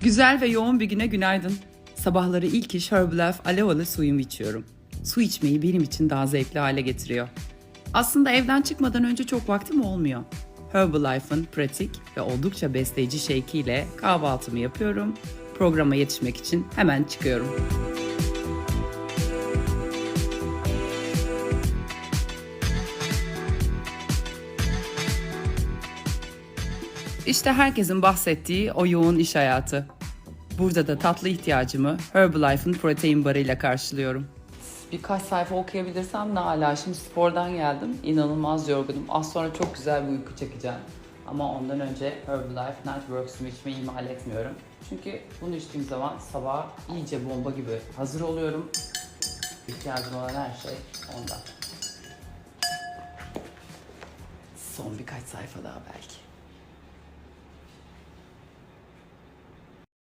Güzel ve yoğun bir güne günaydın. Sabahları ilk iş Herbalife aloe suyumu içiyorum. Su içmeyi benim için daha zevkli hale getiriyor. Aslında evden çıkmadan önce çok vaktim olmuyor. Herbalife'ın pratik ve oldukça besleyici shake ile kahvaltımı yapıyorum. Programa yetişmek için hemen çıkıyorum. İşte herkesin bahsettiği o yoğun iş hayatı. Burada da tatlı ihtiyacımı Herbalife'ın protein barıyla karşılıyorum. Birkaç sayfa okuyabilirsem ne hala. Şimdi spordan geldim. İnanılmaz yorgunum. Az sonra çok güzel bir uyku çekeceğim. Ama ondan önce Herbalife Networks'ümü içmeyi ihmal etmiyorum. Çünkü bunu içtiğim zaman sabah iyice bomba gibi hazır oluyorum. İhtiyacım olan her şey ondan. Son birkaç sayfa daha belki.